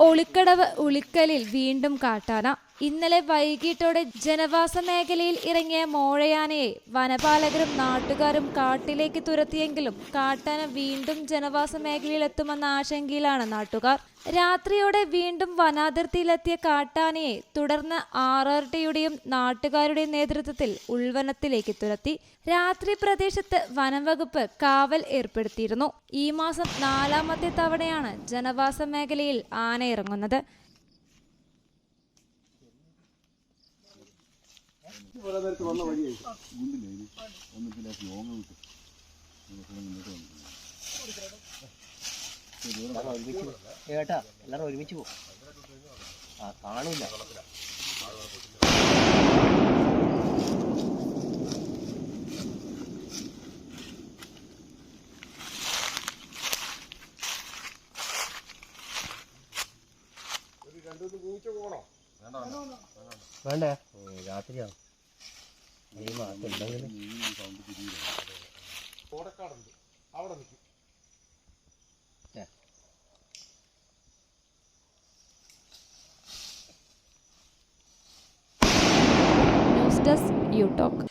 ഒളിക്കടവ് ഉളിക്കലിൽ വീണ്ടും കാട്ടാന ഇന്നലെ വൈകിട്ടോടെ ജനവാസ മേഖലയിൽ ഇറങ്ങിയ മോഴയാനയെ വനപാലകരും നാട്ടുകാരും കാട്ടിലേക്ക് തുരത്തിയെങ്കിലും കാട്ടാന വീണ്ടും ജനവാസ മേഖലയിൽ എത്തുമെന്ന ആശങ്കയിലാണ് നാട്ടുകാർ. രാത്രിയോടെ വീണ്ടും വനാതിർത്തിയിലെത്തിയ കാട്ടാനയെ തുടർന്ന് ആറാർട്ടിയുടെയും നാട്ടുകാരുടെയും നേതൃത്വത്തിൽ ഉൾവനത്തിലേക്ക് തുരത്തി. രാത്രി പ്രദേശത്ത് വനംവകുപ്പ് കാവൽ ഏർപ്പെടുത്തിയിരുന്നു. ഈ മാസം നാലാമത്തെ തവണയാണ് ജനവാസ മേഖലയിൽ ആന ഇറങ്ങുന്നത്. കേട്ടാ എല്ലാരും ഒരുമിച്ച് പോകും ആ കാണൂല. വേണ്ട രാത്രിയാണ് ഈ അവിടെ യു ടോക്ക്.